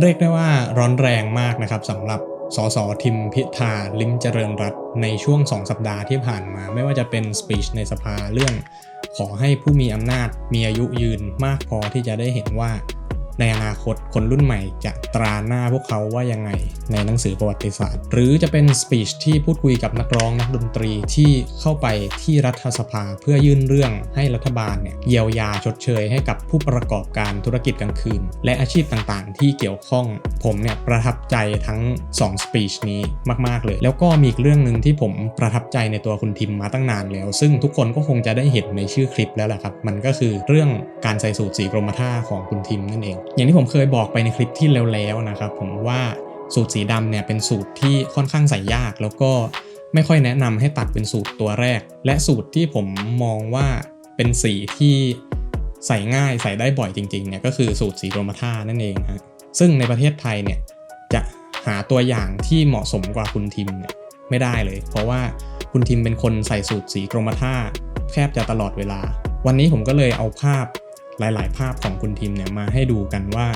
เรียกได้ว่าร้อนแรงมากนะครับสำหรับสสทิมพิธาลิมเจริญรัตในช่วง 2 สัปดาห์ที่ผ่านมา ไม่ว่าจะเป็นสปีชในสภาเรื่อง ขอให้ผู้มีอำนาจมีอายุยืนมากพอที่จะได้เห็นว่า ในอนาคตคนรุ่นใหม่จะตราหน้าพวกเขาว่ายังไงในหนังสือประวัติศาสตร์ หรือจะเป็นสปีชที่พูดคุยกับนักร้องนักดนตรีที่เข้าไปที่รัฐสภาเพื่อยื่นเรื่องให้รัฐบาลเนี่ยเยียวยาชดเชยให้กับผู้ประกอบการธุรกิจกลางคืน และอาชีพต่างๆ ที่เกี่ยวข้อง ผมเนี่ยประทับใจทั้ง2สปีชนี้มากๆเลย แล้วก็มีอีกเรื่องหนึ่งที่ผมประทับใจในตัวคุณทิมมาตั้งนานแล้ว ซึ่งทุกคนก็คงจะได้เห็นในชื่อคลิปแล้วแหละครับ มันก็คือเรื่องการใส่สูตรสีกรมท่าของคุณทิมนั่นเองอย่างที่ผมเคยบอกไปในคลิปที่แล้วๆนะครับผมว่าสูตรสีดำเนี่ยเป็นสูตรที่ค่อนข้างใส่ยากแล้วก็ไม่ค่อยแนะนำให้ตัดเป็นสูตรตัวแรก และสูตรที่ผมมองว่าเป็นสีที่ใส่ง่ายใส่ได้บ่อยจริงๆเนี่ยก็คือสูตรสีกรมท่านั่นเองฮะซึ่งในประเทศไทยเนี่ยจะหาตัวอย่างที่เหมาะสมกว่าคุณทิมเนี่ยไม่ได้เลย เพราะว่าคุณทิมเป็นคนใส่สูตรสีกรมท่าแทบจะตลอดเวลา วันนี้ผมก็เลยเอาภาพ หลาย ๆ ภาพของคุณทิมเนี่ยมาให้ดูกันว่า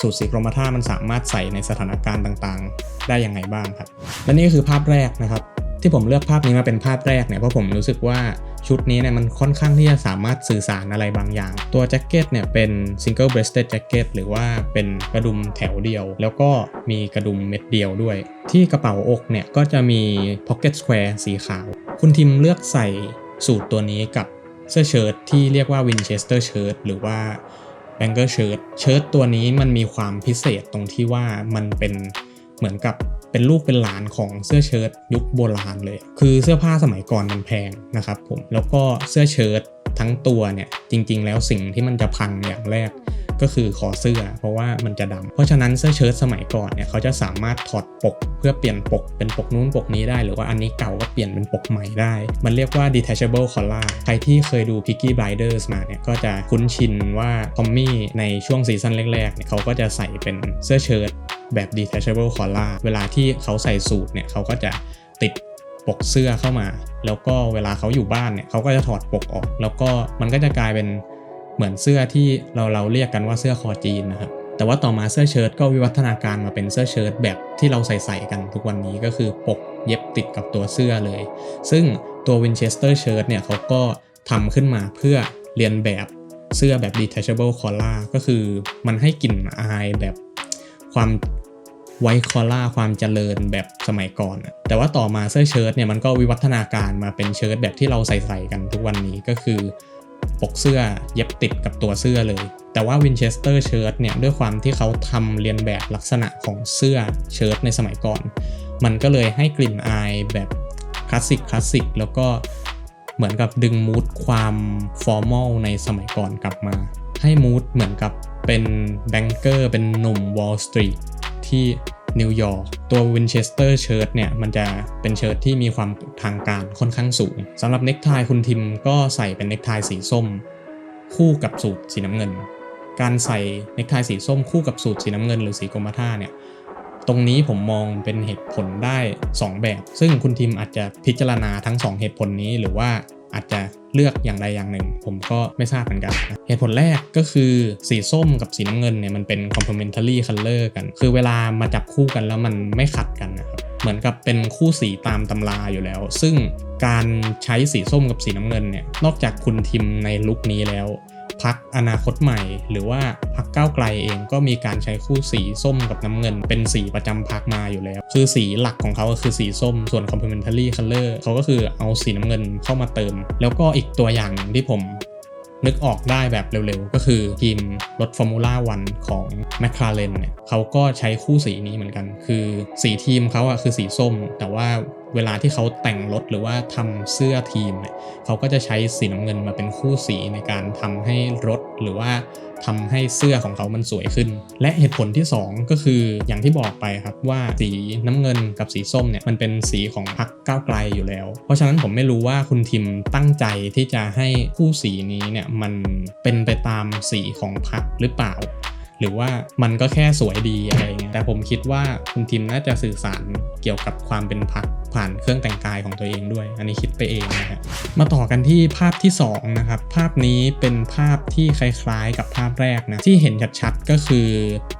สูตรสีกรมท่ามันสามารถใส่ในสถานการณ์ต่างๆ ได้ยังไงบ้างครับ และนี่ก็คือภาพแรกนะครับ ที่ผมเลือกภาพนี้มาเป็นภาพแรกเนี่ยเพราะผมรู้สึกว่าชุดนี้เนี่ยมันค่อนข้างที่จะสามารถสื่อสารอะไรบางอย่าง ตัวแจ็คเก็ตเนี่ยเป็น single breasted jacket หรือว่าเป็นกระดุมแถวเดียว แล้วก็มีกระดุมเม็ดเดียวด้วย ที่กระเป๋าอกเนี่ยก็จะมี pocket square สีขาว คุณทิมเลือกใส่สูตรตัวนี้กับ เสื้อเชิ้ตที่เรียกว่าวินเชสเตอร์เชิ้ตหรือว่าแบงเกอร์เชิ้ตเชิ้ตตัวนี้มันมีความพิเศษตรงที่ว่ามันเป็นเหมือนกับเป็นลูกเป็นหลานของเสื้อเชิ้ตยุคโบราณเลย คือเสื้อผ้าสมัยก่อนมันแพงนะครับผมแล้วก็เสื้อเชิ้ตทั้งตัวเนี่ยจริง ๆ แล้วสิ่งที่มันจะพังอย่างแรก ก็คือคอเสื้อ เพราะว่ามันจะดำเพราะฉะนั้นเสื้อเชิ้ตสมัยก่อนเนี่ยเขาจะสามารถถอดปก เพื่อเปลี่ยนปกเป็นปกนู้นปกนี้ได้ หรือว่าอันนี้เก่าก็เปลี่ยนเป็นปกใหม่ได้ มันเรียกว่า detachable collar ใครที่เคยดู Peaky Blinders มาเนี่ยก็จะคุ้นชินว่าทอมมี่ในช่วงซีซั่นแรกๆเนี่ยเขาก็จะใส่เป็นเสื้อเชิ้ตแบบ detachable collar เวลาที่เขาใส่สูทเนี่ยเขาก็จะติดปกเสื้อเข้ามา แล้วก็เวลาเขาอยู่บ้านเนี่ยเขาก็จะถอดปกออก แล้วก็มันก็จะกลายเป็น เหมือนเสื้อที่เราเราเรียกกันว่าเสื้อคอจีนนะครับแต่ว่าต่อมาเสื้อเชิ้ตก็วิวัฒนาการมาเป็นเสื้อเชิ้ตแบบที่เราใส่ใส่กันทุกวันนี้ก็คือปกเย็บติดกับตัวเสื้อเลย ซึ่งตัว Winchester shirt เนี่ยเขาก็ทำขึ้นมาเพื่อเรียนแบบเสื้อแบบ detachable collar ก็คือมันให้กลิ่นอายแบบความไวท์คอล่าความเจริญแบบสมัยก่อน แต่ว่าต่อมาเสื้อเชิ้ตเนี่ยมันก็วิวัฒนาการมาเป็นเชิ้ตแบบที่เราใส่ใส่กันทุกวันนี้ก็คือ ปกเสื้อเย็บติดกับตัวเสื้อเลย แต่ว่า Winchester shirt เนี่ยด้วยความที่เขาทำเรียนแบบลักษณะของเสื้อเชิ้ตในสมัยก่อน มันก็เลยให้กลิ่นอายแบบคลาสสิกคลาสสิกแล้วก็เหมือนกับดึงมูดความฟอร์มอลในสมัยก่อนกลับมา ให้มูดเหมือนกับเป็นแบงเกอร์เป็นหนุ่มวอลสตรีทที่ นิวยอร์กตัว Winchester Shirt เนี่ย มันจะเป็นเชิ้ตที่มีความทางการค่อนข้างสูงสำหรับเน็กไทคุณทิมก็ใส่เป็นเน็กไทสีส้ม คู่กับสูทสีน้ำเงิน การใส่เน็กไทสีส้มคู่กับสูทสีน้ำเงินหรือสีกรมท่าเนี่ยตรงนี้ผมมองเป็นเหตุผลได้ 2 แบบ ซึ่งคุณทิมอาจจะพิจารณาทั้ง 2 เหตุผลนี้หรือว่า อาจจะเลือกอย่างใดอย่างหนึ่ง ผมก็ไม่ทราบเหมือนกันเหตุผลแรกก็คือสีส้มกับสีน้ำเงินเนี่ยมันเป็น complementary color กัน คือเวลามาจับคู่กันแล้วมันไม่ขัดกันนะครับเหมือนกับเป็นคู่สีตามตำราอยู่แล้ว ซึ่งการใช้สีส้มกับสีน้ำเงินเนี่ยนอกจากคุณทิมในลุคนี้แล้ว พักอนาคตใหม่ หรือว่าพักก้าวไกลเองก็มีการใช้คู่สีส้มกับน้ำเงิน เป็นสีประจำพักมาอยู่แล้ว คือสีหลักของเขาก็คือสีส้ม ส่วน complementary color เขาก็คือเอาสีน้ำเงินเข้ามาเติม แล้วก็อีกตัวอย่างหนึ่งที่ผมนึกออกได้แบบเร็วๆ ก็คือทีมรถฟอร์มูล่าวันของ m c l a r e n เนี่ยเขาก็ใช้คู่สีนี้เหมือนกัน คือสีทีมเขาอะคือสีส้ม แต่ว่า เวลาที่เขาแต่งรถหรือว่าทำเสื้อทีมเนี่ยเขาก็จะใช้สีน้ำเงินมาเป็นคู่สีในการทำให้รถหรือว่าทำให้เสื้อของเขามันสวยขึ้น และเหตุผลที่ 2 ก็คืออย่างที่บอกไปครับว่าสีน้ำเงินกับสีส้มเนี่ยมันเป็นสีของพรรคก้าวไกลอยู่แล้ว เพราะฉะนั้นผมไม่รู้ว่าคุณทิมตั้งใจที่จะให้คู่สีนี้เนี่ยมันเป็นไปตามสีของพรรคหรือเปล่า หรือว่ามันก็แค่สวยดีอะไรเงี้ยแต่ผมคิดว่าคุณทิมน่าจะสื่อสารเกี่ยวกับความเป็นพรรค ผ่านเครื่องแต่งกายของตัวเองด้วย อันนี้คิดไปเองนะฮะมาต่อกันที่ภาพที่สองนะครับภาพนี้เป็นภาพที่คล้ายๆ กับภาพแรกนะที่เห็นชัดๆก็คือ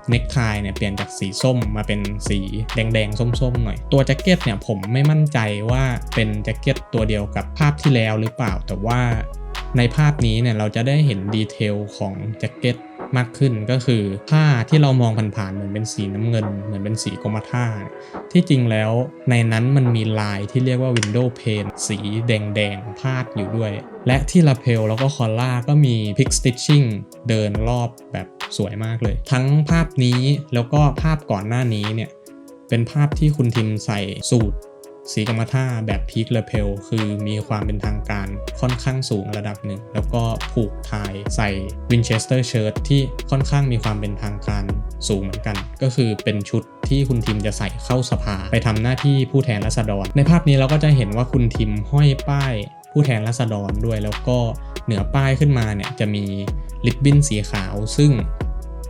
เน็กไทเนี่ยเปลี่ยนจากสีส้มมาเป็นสีแดงๆส้มๆหน่อย ตัวแจ็คเก็ตเนี่ยผมไม่มั่นใจว่าเป็นแจ็คเก็ตตัวเดียวกับภาพที่แล้วหรือเปล่าแต่ว่า ในภาพนี้เนี่ยเราจะได้เห็นดีเทลของแจ็คเก็ตมากขึ้นก็คือผ้าที่เรามองผ่านๆเหมือนเป็นสีน้ำเงิน เหมือนเป็นสีกรมท่า ที่จริงแล้วในนั้นมันมีลายที่เรียกว่า Window Pane สีแดงๆพาดอยู่ด้วย และที่ลาเพลแล้วก็คอลล่าก็มี Pick Stitching เดินรอบแบบสวยมากเลย ทั้งภาพนี้แล้วก็ภาพก่อนหน้านี้เนี่ยเป็นภาพที่คุณทิมใส่สูตร สีกรรมท่าแบบพีคเลเพลคือมีความเป็นทางการค่อนข้างสูงระดับหนึ่ง แล้วก็ผูกทายใส่วินเชสเตอร์เชิ้ตที่ค่อนข้างมีความเป็นทางการสูงเหมือนกัน ก็คือเป็นชุดที่คุณทิมจะใส่เข้าสภา ไปทำหน้าที่ผู้แทนราษฎร ในภาพนี้เราก็จะเห็นว่าคุณทิมห้อยป้าย ผู้แทนราษฎรด้วยแล้วก็เหนือป้ายขึ้นมาเนี่ยจะมีลิปบิ้นสีขาว ซึ่ง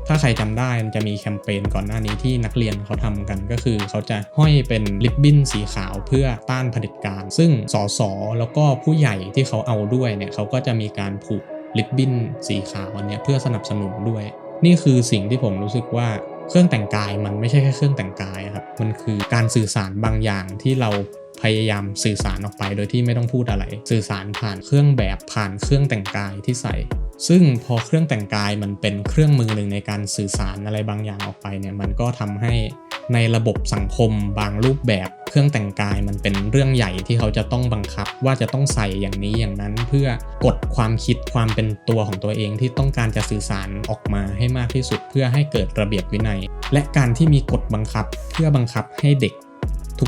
ถ้าใครจำได้มันจะมีแคมเปญก่อนหน้านี้ที่นักเรียนเขาทำกันก็คือเขาจะห้อยเป็นริบบิ้นสีขาวเพื่อต้านเผด็จการ ซึ่งสสแล้วก็ผู้ใหญ่ที่เขาเอาด้วยเนี่ยเขาก็จะมีการผูกริบบิ้นสีขาวอันเนี้ยเพื่อสนับสนุนด้วย นี่คือสิ่งที่ผมรู้สึกว่าเครื่องแต่งกายมันไม่ใช่แค่เครื่องแต่งกายครับมันคือการสื่อสารบางอย่างที่เราพยายามสื่อสารออกไปโดยที่ไม่ต้องพูดอะไร สื่อสารผ่านเครื่องแบบผ่านเครื่องแต่งกายที่ใส่ ซึ่งพอเครื่องแต่งกายมันเป็นเครื่องมือหนึ่งในการสื่อสารอะไรบางอย่างออกไปเนี่ยมันก็ทำให้ในระบบสังคมบางรูปแบบเครื่องแต่งกายมันเป็นเรื่องใหญ่ที่เขาจะต้องบังคับว่าจะต้องใส่อย่างนี้อย่างนั้นเพื่อกดความคิดความเป็นตัวของตัวเองที่ต้องการจะสื่อสารออกมาให้มากที่สุดเพื่อให้เกิดระเบียบวินัย และการที่มีกฎบังคับเพื่อบังคับให้เด็ก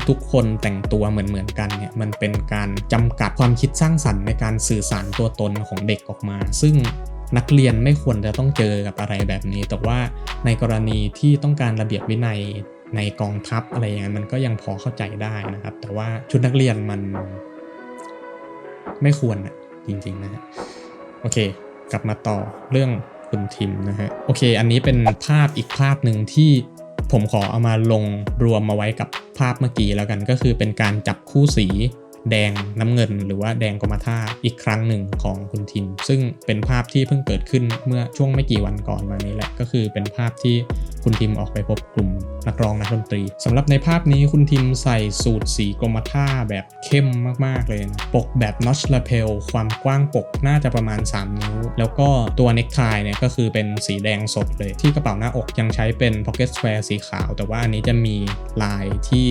ทุกๆ คนแต่งตัวเหมือนๆกันเนี่ยมันเป็นการจำกัดความคิดสร้างสรรค์ในการสื่อสารตัวตนของเด็กออกมา ซึ่งนักเรียนไม่ควรจะต้องเจอกับอะไรแบบนี้ แต่ว่าในกรณีที่ต้องการระเบียบวินัยในกองทัพอะไรอย่างนั้นมันก็ยังพอเข้าใจได้นะครับ แต่ว่าชุดนักเรียนมันไม่ควรนะจริงๆนะฮะโอเค กลับมาต่อเรื่องคุณทิมนะฮะโอเค อันนี้เป็นภาพอีกภาพหนึ่งที่ ผมขอเอามาลงรวมมาไว้กับภาพเมื่อกี้แล้วกันก็คือเป็นการจับคู่สีแดงน้ำเงิน หรือว่าแดงกรมท่าอีกครั้งหนึ่งของคุณทิม ซึ่งเป็นภาพที่เพิ่งเกิดขึ้นเมื่อช่วงไม่กี่วันก่อนมานี้แหละก็คือเป็นภาพที่ คุณทิมออกไปพบกลุ่มนักร้องนักดนตรีสำหรับในภาพนี้คุณทิมใส่สูตรสีกรมท่าแบบเข้มมากๆเลยนะปกแบบนอชลาเพลความกว้างปกน่าจะประมาณ 3 นิ้ว แล้วก็ตัวเน็กไทเนี่ยก็คือเป็นสีแดงสดเลยที่กระเป๋าหน้าอกยังใช้เป็นพ็อกเก็ตสแควร์สีขาว แต่ว่าอันนี้จะมีลายที่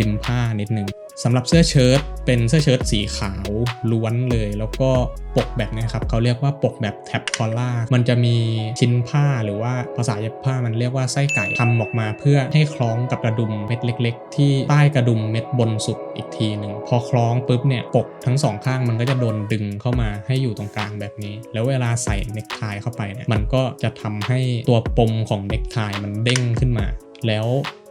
ริมผ้านิดนึง สำหรับเสื้อเชิ้ตเป็นเสื้อเชิ้ตสีขาวล้วนเลย แล้วก็ปกแบบนี้ครับเขาเรียกว่าปกแบบแท็บคอล่ามันจะมีชิ้นผ้าหรือว่าภาษาเย็บผ้ามันเรียกว่าไส้ไก่ทำออกมาเพื่อให้คล้องกับกระดุมเม็ดเล็ก ๆ ที่ใต้กระดุมเม็ดบนสุดอีกทีหนึ่งพอคล้องปุ๊บเนี่ยปกทั้งสองข้างมันก็จะโดนดึงเข้ามาให้อยู่ตรงกลางแบบนี้ แล้วเวลาใส่เน็กไทเข้าไปเนี่ยมันก็จะทำให้ตัวปมของเน็กไทมันเด้งขึ้นมา แล้ว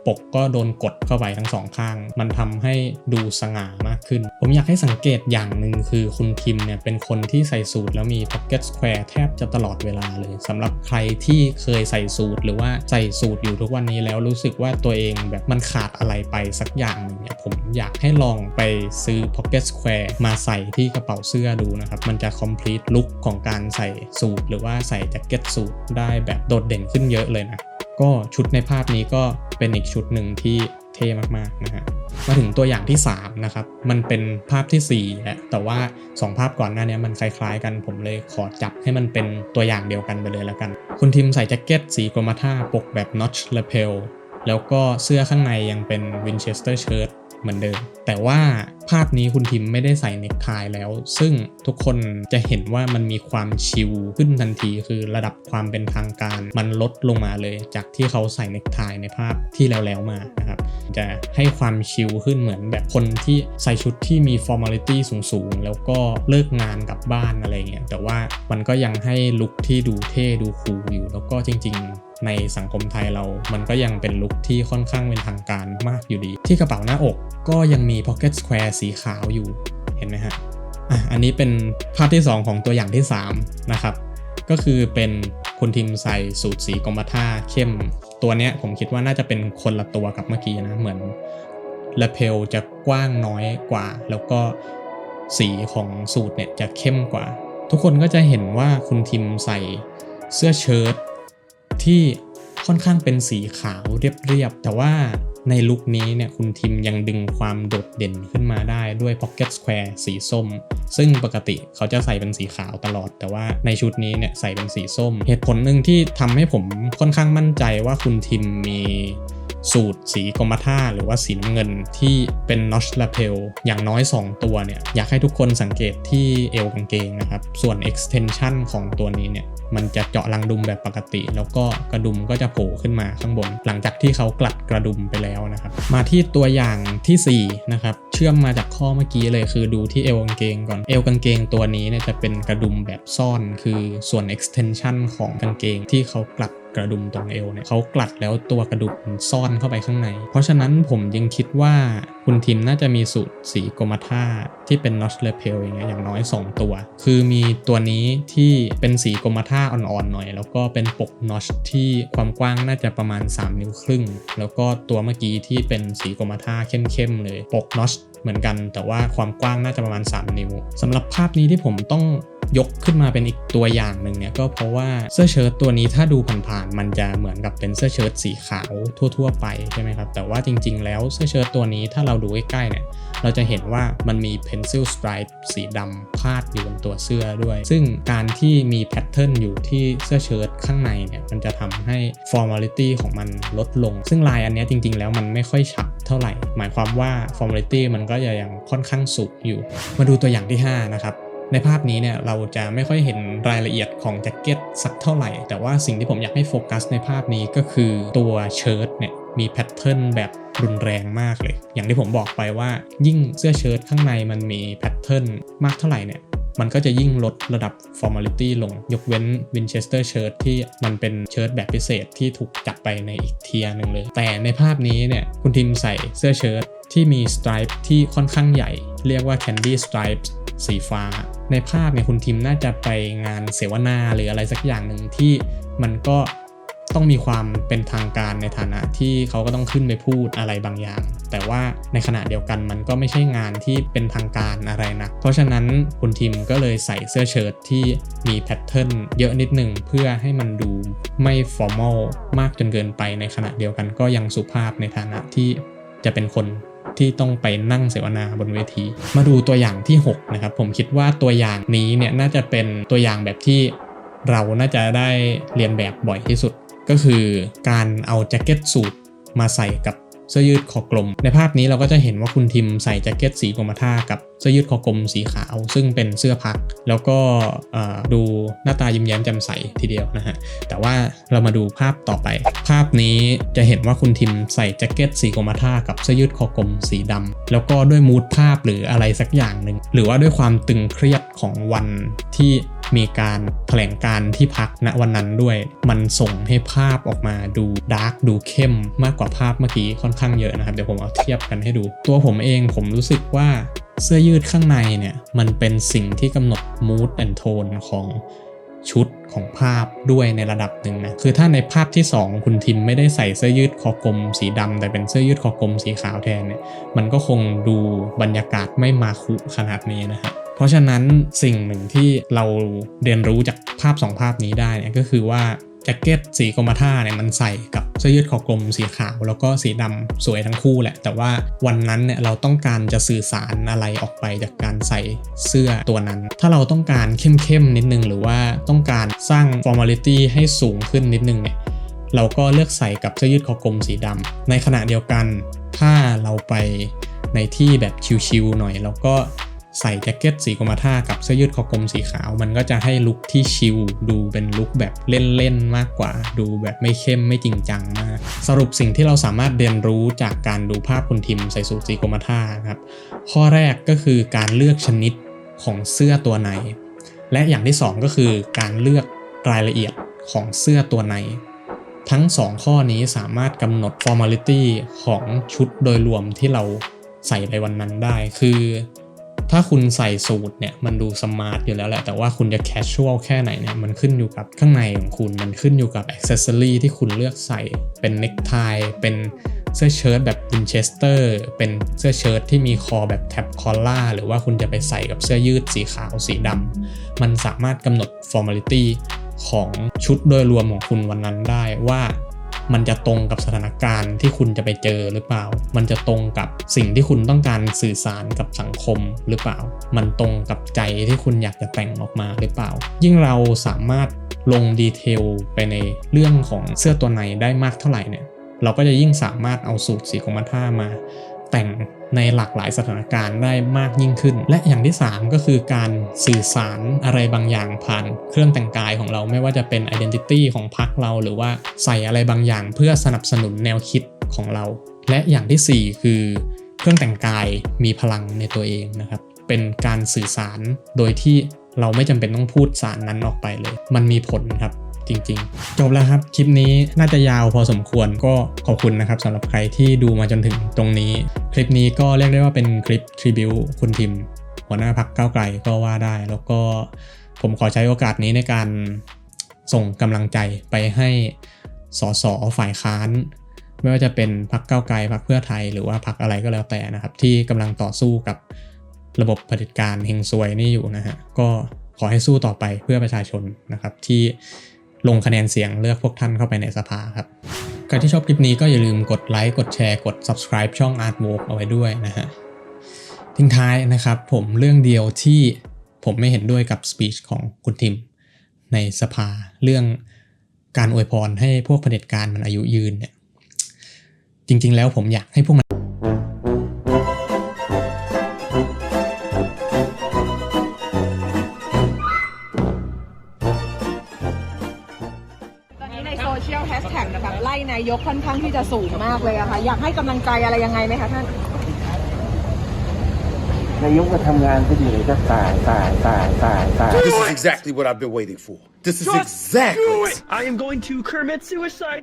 ปกก็โดนกดเข้าไปทั้งสองข้าง มันทำให้ดูสง่ามากขึ้น ผมอยากให้สังเกตอย่างหนึ่งคือคุณทิมเนี่ยเป็นคนที่ใส่สูทแล้วมี pocket square แทบจะตลอดเวลาเลยสำหรับใครที่เคยใส่สูทหรือว่าใส่สูทอยู่ทุกวันนี้แล้วรู้สึกว่าตัวเองแบบมันขาดอะไรไปสักอย่างหนึ่งเนี่ยผมอยากให้ลองไปซื้อ pocket square มาใส่ที่กระเป๋าเสื้อดูนะครับ มันจะ complete look ของการใส่สูทหรือว่าใส่แจ็คเก็ตสูทได้แบบโดดเด่นขึ้นเยอะเลยนะ ก็ชุดในภาพนี้ก็เป็นอีกชุดหนึ่งที่เท่มากๆนะฮะมาถึงตัวอย่างที่ 3 นะครับ มันเป็นภาพที่ 4แหละแต่ว่า 2 ภาพก่อนหน้านี้มันคล้ายๆกันผมเลยขอจับให้มันเป็นตัวอย่างเดียวกันไปเลยแล้วกัน คุณทิมใส่แจ็คเก็ตสีกรมท่าปกแบบ notch lapel แล้วก็เสื้อข้างในยังเป็น Winchester shirt เหมือนเดิม แต่ว่า ภาพนี้คุณทิมไม่ได้ใส่เน็กไทแล้ว ซึ่งทุกคนจะเห็นว่ามันมีความชิลขึ้นทันทีคือระดับความเป็นทางการ มันลดลงมาเลย จากที่เขาใส่เน็กไทในภาพที่แล้วๆมานะครับจะให้ความชิลขึ้นเหมือนแบบคนที่ใส่ชุดที่มีฟอร์มาลิตี้สูงๆ แล้วก็เลิกงานกลับบ้านอะไรเงี้ยแต่ว่ามันก็ยังให้ลุคที่ดูเท่ดูคูลอยู่แล้วก็จริง ๆ ในสังคมไทยเรา มันก็ยังเป็นลุคที่ค่อนข้างเป็นทางการมากอยู่ดี ที่กระเป๋าหน้าอกก็ยังมี Pocket Square สีขาวอยู่ เห็นไหมฮะ อะ อันนี้เป็นภาพที่ 2 ของตัวอย่างที่ 3 นะครับ ก็คือเป็นคุณทิมใส่สูตรสีกรมท่าเข้ม ตัวเนี้ยผมคิดว่าน่าจะเป็นคนละตัวกับเมื่อกี้นะ เหมือนละเพลจะกว้างน้อยกว่า แล้วก็สีของสูตรเนี่ยจะเข้มกว่า ทุกคนก็จะเห็นว่าคุณทิมใส่เสื้อเชิ้ต ที่ค่อนข้างเป็นสีขาวเรียบๆ แต่ว่าในลุคนี้เนี่ยคุณทิมยังดึงความโดดเด่นขึ้นมาได้ด้วย Pocket Square สีส้ม ซึ่งปกติเขาจะใส่เป็นสีขาวตลอด แต่ว่าในชุดนี้เนี่ยใส่เป็นสีส้ม เหตุผลหนึ่งที่ทำให้ผมค่อนข้างมั่นใจว่าคุณทิมมี สูตรสีกรมท่าหรือว่าสีน้ำเงินที่เป็น notch lapel อย่างน้อย 2 ตัวเนี่ย อยากให้ทุกคนสังเกตที่เอวกางเกงนะครับ ส่วน extension ของตัวนี้เนี่ย มันจะเจาะรังดุมแบบปกติ แล้วก็กระดุมก็จะโผล่ขึ้นมาข้างบน หลังจากที่เขากลัดกระดุมไปแล้วนะครับ มาที่ตัวอย่างทีสี่4นะครับเชื่อมมาจากข้อเมื่อกี้เลยคือดูที่เอวกางเกงก่อนเอวกางเกงตัวนี้เนี่ยจะเป็นกระดุมแบบซ่อน คือส่วน extension ของกางเกงที่เขากลัด กระดุมตรงเอวเนี่ยเขากลัดแล้วตัวกระดุมมันซ่อนเข้าไปข้างใน เพราะฉะนั้นผมยังคิดว่าคุณทิมน่าจะมีสูตรสีกรมท่าที่เป็น notch lapel อย่างเงี้ยอย่างน้อย 2 ตัว คือมีตัวนี้ที่เป็นสีกรมท่าอ่อนๆหน่อย แล้วก็เป็นปก notch ที่ความกว้างน่าจะประมาณ 3 นิ้วครึ่ง แล้วก็ตัวเมื่อกี้ที่เป็นสีกรมท่าเข้มๆเลย ปก notch เหมือนกัน แต่ว่าความกว้างน่าจะประมาณ 3 นิ้วสำหรับภาพนี้ที่ผมต้องยกขึ้นมาเป็นอีกตัวอย่างหนึ่งเนี่ยก็เพราะว่าเสื้อเชิ้ตตัวนี้ถ้าดูผ่านๆมันจะเหมือนกับเป็นเสื้อเชิ้ตสีขาวทั่ว ๆ ไปใช่ไหมครับแต่ว่าจริง ๆ แล้วเสื้อเชิ้ตตัวนี้ถ้าเราดูใกล้ๆเนี่ยเราจะเห็นว่ามันมี pencil stripe สีดำพาดอยู่บนตัวเสื้อด้วย ซึ่งการที่มีแพทเทิร์นอยู่ที่เสื้อเชิ้ตข้างในเนี่ยมันจะทำให้ formality ของมันลดลง ซึ่งลายอันนี้จริง ๆ แล้วมันไม่ค่อยชัดเท่าไหร่ หมายความว่า formality มันก็จะยังค่อนข้างสูงอยู่ มาดูตัวอย่างที่ 5 นะครับ ในภาพนี้เนี่ยเราจะไม่ค่อยเห็นรายละเอียดของแจ็คเก็ตสักเท่าไหร่ แต่ว่าสิ่งที่ผมอยากให้โฟกัสในภาพนี้ก็คือตัวเชิ้ตเนี่ยมีแพทเทิร์นแบบรุนแรงมากเลย อย่างที่ผมบอกไปว่ายิ่งเสื้อเชิ้ตข้างในมันมีแพทเทิร์นมากเท่าไหร่เนี่ย มันก็จะยิ่งลดระดับ formality ลง ยกเว้น Winchester shirt ที่มันเป็นเชิ้ตแบบพิเศษที่ถูกจัดไปในอีกเทียร์หนึ่งเลย แต่ในภาพนี้เนี่ยคุณทิมใส่เสื้อเชิ้ตที่มีสไตรป์ที่ค่อนข้างใหญ่ เรียกว่า candy stripes สีฟ้า ในภาพเนี่ยคุณทิมน่าจะไปงานเสวนาหรืออะไรสักอย่างหนึ่งที่มันก็ ต้องมีความเป็นทางการในฐานะที่เขาก็ต้องขึ้นไปพูดอะไรบางอย่าง แต่ว่าในขณะเดียวกันมันก็ไม่ใช่งานที่เป็นทางการอะไรนะ เพราะฉะนั้นคุณทิมก็เลยใส่เสื้อเชิ้ตที่มีแพทเทิร์นเยอะนิดหนึ่งเพื่อให้มันดูไม่ฟอร์มอลมากจนเกินไปในขณะเดียวกันก็ยังสุภาพในฐานะที่จะเป็นคนที่ต้องไปนั่งเสวนาบนเวที มาดูตัวอย่างที่ 6 นะครับ ผมคิดว่าตัวอย่างนี้เนี่ยน่าจะเป็นตัวอย่างแบบที่เราน่าจะได้เรียนแบบบ่อยที่สุด ก็คือการเอาแจ็คเก็ตสูทมาใส่กับเสื้อยืดคอกลม ในภาพนี้เราก็จะเห็นว่าคุณทิมใส่แจ็คเก็ตสีกรมท่ากับเสื้อยืดคอกลมสีขาว ซึ่งเป็นเสื้อพัก แล้วก็ดูหน้าตายิ้มแย้มแจ่มใสทีเดียวนะฮะ แต่ว่าเรามาดูภาพต่อไป ภาพนี้จะเห็นว่าคุณทิมใส่แจ็คเก็ตสีกรมท่ากับเสื้อยืดคอกลมสีดำแล้วก็ด้วยมูดภาพหรืออะไรสักอย่างหนึ่งหรือว่าด้วยความตึงเครียดของวันที่ มีการแถลงการที่พักณวันนั้นด้วย มันส่งให้ภาพออกมาดูดาร์กดูเข้มมากกว่าภาพเมื่อกี้ค่อนข้างเยอะนะครับ เดี๋ยวผมเอาเทียบกันให้ดู ตัวผมเองผมรู้สึกว่าเสื้อยืดข้างในเนี่ย มันเป็นสิ่งที่กำหนด mood and tone ของชุดของภาพด้วยในระดับหนึ่งนะ คือถ้าในภาพที่ 2 คุณทิมไม่ได้ใส่เสื้อยืดคอกลมสีดำแต่เป็นเสื้อยืดคอกลมสีขาวแทนเนี่ย มันก็คงดูบรรยากาศไม่มาคุขนาดนี้นะครับ ราะฉะนั้นสิ่งหนึ่งที่เราเรียนรู้จากภาพ 2 ภาพนี้ได้เนี่ยก็คือว่าแจ็คเก็ตสีกรมท่าเนี่ยมันใส่กับเสื้อยืดคอกลมสีขาว แล้วก็สีดำสวยทั้งคู่แหละ แต่ว่าวันนั้นเนี่ยเราต้องการจะสื่อสารอะไรออกไปจากการใส่เสื้อตัวนั้น ถ้าเราต้องการเข้มๆนิดนึง หรือว่าต้องการสร้าง formality ให้สูงขึ้นนิดนึงเนี่ยเราก็เลือกใส่กับเสื้อยืดคอกลมสีดำในขณะเดียวกัน ถ้าเราไปในที่แบบชิลๆหน่อยเราก็ ใส่แจ็คเก็ตสีกรมท่ากับเสื้อยืดคอกลมสีขาว มันก็จะให้ลุคที่ชิลดูเป็นลุคแบบเล่นๆมากกว่า ดูแบบไม่เข้มไม่จริงจังมาก สรุปสิ่งที่เราสามารถเรียนรู้จากการดูภาพคุณทิมใส่สูทสีกรมท่าครับข้อแรกก็คือการเลือกชนิดของเสื้อตัวใน และอย่างที่ 2 ก็คือการเลือกรายละเอียดของเสื้อตัวใน ทั้ง 2 ข้อนี้สามารถกำหนด formality ของชุดโดยรวมที่เราใส่ไปวันนั้นได้ คือ ถ้าคุณใส่สูทเนี่ยมันดูสมาร์ทอยู่แล้วแหละ แต่ว่าคุณจะแคชชวลแค่ไหนเนี่ยมันขึ้นอยู่กับข้างในของคุณ มันขึ้นอยู่กับอ็อกเซสซอรีที่คุณเลือกใส่ เป็นเน็กไทเป็นเสื้อเชิ้ตแบบวินเชสเตอร์ เป็นเสื้อเชิ้ตที่มีคอแบบแท็บคอล่า หรือว่าคุณจะไปใส่กับเสื้อยืดสีขาวสีดำมันสามารถกำหนด formality ของชุดโดยรวมของคุณวันนั้นได้ว่า มันจะตรงกับสถานการณ์ที่คุณจะไปเจอหรือเปล่า มันจะตรงกับสิ่งที่คุณต้องการสื่อสารกับสังคมหรือเปล่า มันตรงกับใจที่คุณอยากจะแต่งออกมาหรือเปล่า ยิ่งเราสามารถลงดีเทลไปในเรื่องของเสื้อตัวไหนได้มากเท่าไหร่เนี่ย เราก็จะยิ่งสามารถเอาสูตรสีของมัท่ามา แต่ง ในหลากหลายสถานการณ์ได้มากยิ่งขึ้น และอย่างที่ 3 ก็คือการสื่อสารอะไรบางอย่างผ่านเครื่องแต่งกายของเราไม่ว่าจะเป็น identity ของพรรคเราหรือว่าใส่อะไรบางอย่างเพื่อสนับสนุนแนวคิดของเรา และอย่างทีสี่4 คือ เครื่องแต่งกายมีพลังในตัวเองนะครับเป็นการสื่อสารโดยที่เราไม่จำเป็นต้องพูดสารนั้นออกไปเลย มันมีผลครับ จริง ๆ จบแล้วครับ คลิปนี้น่าจะยาวพอสมควรก็ขอบคุณนะครับสำหรับใครที่ดูมาจนถึงตรงนี้ คลิปนี้ก็เรียกได้ว่าเป็นคลิปทริบิวคุณทิม หัวหน้าพักก้าวไกลก็ว่าได้ แล้วก็ผมขอใช้โอกาสนี้ในการส่งกำลังใจไปให้สสฝ่ายค้านไม่ว่าจะเป็นพักเก้าวไกลพักเพื่อไทยหรือว่าพักอะไรก็แล้วแต่นะครับ ที่กำลังต่อสู้กับระบบเผด็จการเฮงซวยนี่อยู่นะฮะก็ขอให้สู้ต่อไปเพื่อประชาชนนะครับที่ ลงคะแนนเสียงเลือกพวกท่านเข้าไปในสภาครับ ใครที่ชอบคลิปนี้ก็อย่าลืมกดไลค์กดแชร์กด subscribe ช่อง Art w o r k เอาไว้ด้วยนะฮะ ทิ้งท้ายนะครับผมเรื่องเดียวที่ผมไม่เห็นด้วยกับสปีชของคุณทิม ในสภาเรื่องการอวยพรให้พวกเผด็จการมันอายุยืนเนี่ยจริง ๆ แล้วผมอยากให้พวกมันตอนายกค่อนข้างที่จะสูงมากเลยอะค่ะ อยากให้กำลังใจอะไรยังไงไหมคะท่าน นายกก็ทำงานก็ดีเลยก็ตายตายตายตายตาย This is exactly what I've been waiting for. This is exactly. I am going to commit suicide.